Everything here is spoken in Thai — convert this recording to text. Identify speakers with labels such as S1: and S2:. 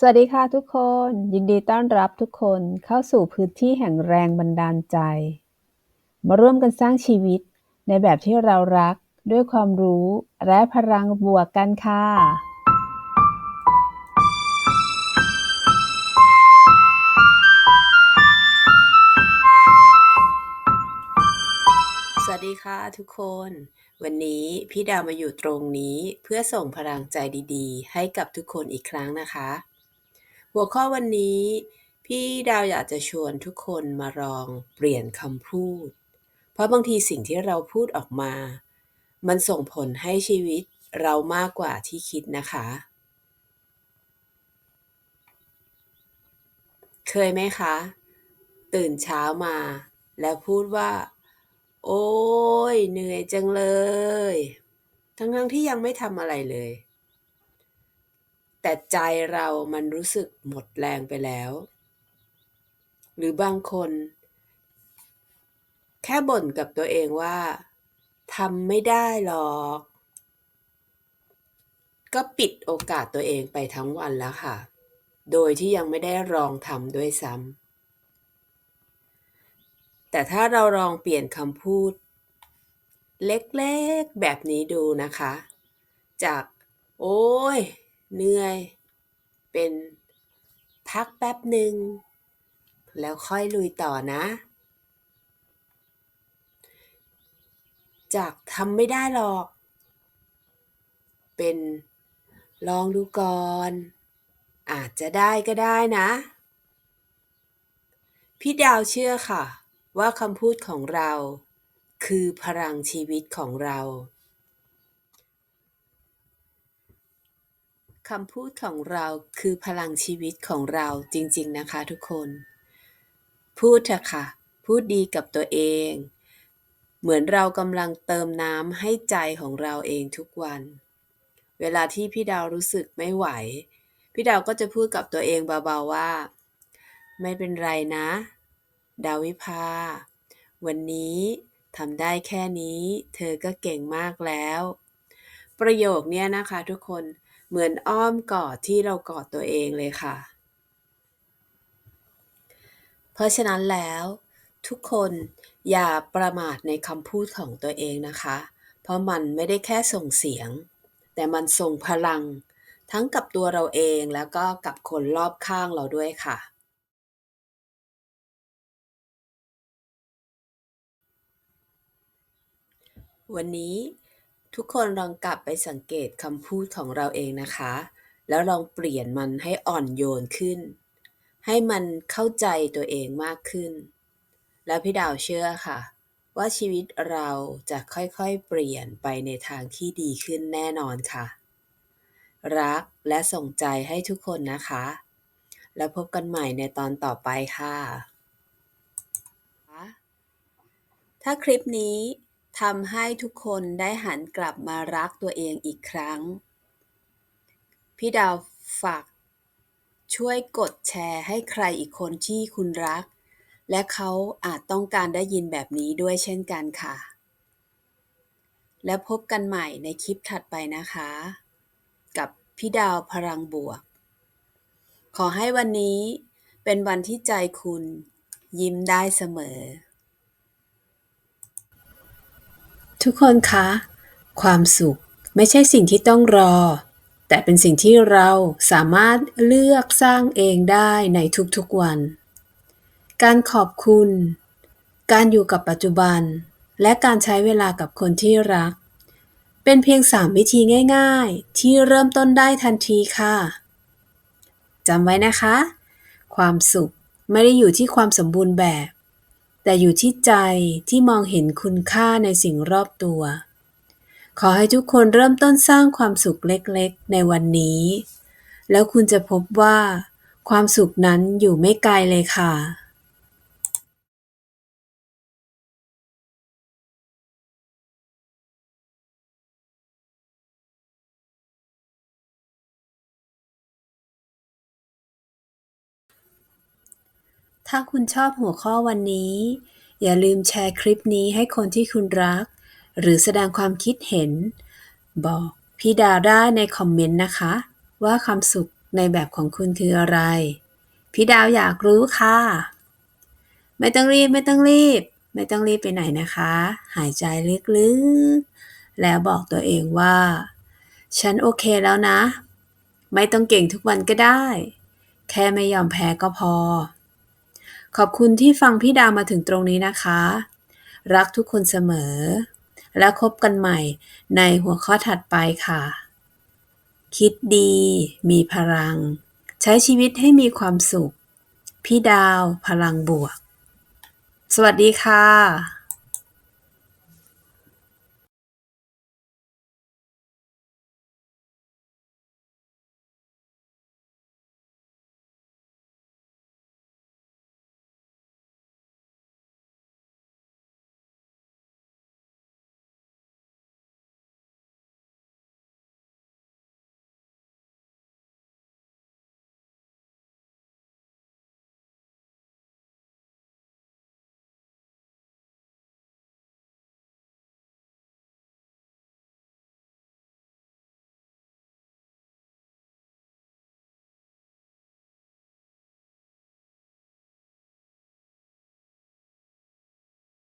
S1: สวัสดีค่ะทุกคน ยินดีต้อนรับทุกคนเข้าสู่พื้นที่แห่งแรงบันดาลใจ มาร่วมกันสร้างชีวิตในแบบที่เรารักด้วยความรู้และพลังบวกกันค่ะ
S2: สวัสดีค่ะทุกคน วันนี้พี่ดาวมาอยู่ตรงนี้เพื่อส่งพลังใจดีๆ ให้กับทุกคนอีกครั้งนะคะ หัวข้อวันนี้ พี่ดาวอยากจะชวนทุกคนมาลองเปลี่ยนคำพูด เพราะบางทีสิ่งที่เราพูดออกมา มันส่งผลให้ชีวิตเรามากกว่าที่คิดนะคะ เคยไหมคะ ตื่นเช้ามา แล้วพูดว่า โอ๊ยเหนื่อยจังเลย ทั้งๆที่ยังไม่ทำอะไรเลย แต่ใจเรามันรู้สึกหมดแรงไปแล้ว หรือบางคน แค่บ่นกับตัวเองว่าทำไม่ได้หรอก ก็ปิดโอกาสตัวเองไปทั้งวันแล้วค่ะ โดยที่ยังไม่ได้ลองทำด้วยซ้ำแต่ถ้าเราลองเปลี่ยนคำพูด เล็กๆแบบนี้ดูนะคะ จาก โอ๊ย เหนื่อย เป็นพักแป๊บหนึ่ง แล้วค่อยลุยต่อนะ จากทำไม่ได้หรอก เป็นลองดูก่อน อาจจะได้ก็ได้นะ พี่ดาวเชื่อค่ะ ว่าคำพูดของเรา คือพลังชีวิตของเรา คำพูดของเราคือพลังชีวิตของเราจริง ๆ นะคะทุกคน พูดเถอะค่ะ พูดดีกับตัวเอง เหมือนเรากำลังเติมน้ำให้ใจของเราเองทุกวัน เวลาที่พี่ดาวรู้สึกไม่ไหว พี่ดาวก็จะพูดกับตัวเองเบาๆว่า ไม่เป็นไรนะ ดาวิภา วันนี้ทำได้แค่นี้ เธอก็เก่งมากแล้ว ประโยคนี้นะคะทุกคน เหมือนอ้อมกอดที่เรากอดตัวเองเลยค่ะ เพราะฉะนั้นแล้ว ทุกคนอย่าประมาทในคำพูดของตัวเองนะคะ เพราะมันไม่ได้แค่ส่งเสียง แต่มันส่งพลัง ทั้งกับตัวเราเองแล้วก็กับคนรอบข้างเราด้วยค่ะวันนี้ ทุกคนลองกลับไปสังเกตคำพูดของเราเองนะคะ แล้วลองเปลี่ยนมันให้อ่อนโยนขึ้น ให้มันเข้าใจตัวเองมากขึ้น แล้วพี่ดาวเชื่อค่ะ ว่าชีวิตเราจะค่อยๆ เปลี่ยนไปในทางที่ดีขึ้นแน่นอนค่ะ รักและส่งใจให้ทุกคนนะคะ แล้วพบกันใหม่ในตอนต่อไปค่ะ ถ้าคลิปนี้ ทำให้ทุกคนได้หันกลับมารักตัวเองอีกครั้ง พี่ดาวฝาก ช่วยกดแชร์ให้ใครอีกคนที่คุณรัก และเขาอาจต้องการได้ยินแบบนี้ด้วยเช่นกันค่ะ แล้วพบกันใหม่ในคลิปถัดไปนะคะ กับพี่ดาวพลังบวก ขอให้วันนี้เป็นวันที่ใจคุณยิ้มได้เสมอ ทุกคนคะ ความสุขไม่ใช่สิ่งที่ต้องรอ แต่เป็นสิ่งที่เราสามารถเลือกสร้างเองได้ในทุกๆวัน การขอบคุณ การอยู่กับปัจจุบัน และการใช้เวลากับคนที่รัก เป็นเพียงสามวิธีง่าย ๆ ที่เริ่มต้นได้ทันทีค่ะจำไว้นะคะ ความสุขไม่ได้อยู่ที่ความสมบูรณ์แบบ แต่อยู่ที่ใจที่มองเห็นคุณค่าในสิ่งรอบตัว ขอให้ทุกคนเริ่มต้นสร้างความสุขเล็กๆ ในวันนี้ แล้วคุณจะพบว่า ความสุขนั้นอยู่ไม่ไกลเลยค่ะ ถ้าคุณชอบหัวข้อวันนี้ อย่าลืมแชร์คลิปนี้ให้คนที่คุณรัก หรือแสดงความคิดเห็น บอกพี่ดาวได้ในคอมเมนต์นะคะ ว่าความสุขในแบบของคุณคืออะไร พี่ดาวอยากรู้ค่ะ ไม่ต้องรีบไม่ต้องรีบ ไม่ต้องรีบไปไหนนะคะ หายใจลึกๆ แล้วบอกตัวเองว่า ฉันโอเคแล้วนะ ไม่ต้องเก่งทุกวันก็ได้ แค่ไม่ยอมแพ้ก็พอ ขอบคุณที่ฟังพี่ดาวมาถึงตรงนี้นะคะ รักทุกคนเสมอ และคบกันใหม่ในหัวข้อถัดไปค่ะ คิดดี มีพลัง ใช้ชีวิตให้มีความสุข พี่ดาว พลังบวก สวัสดีค่ะ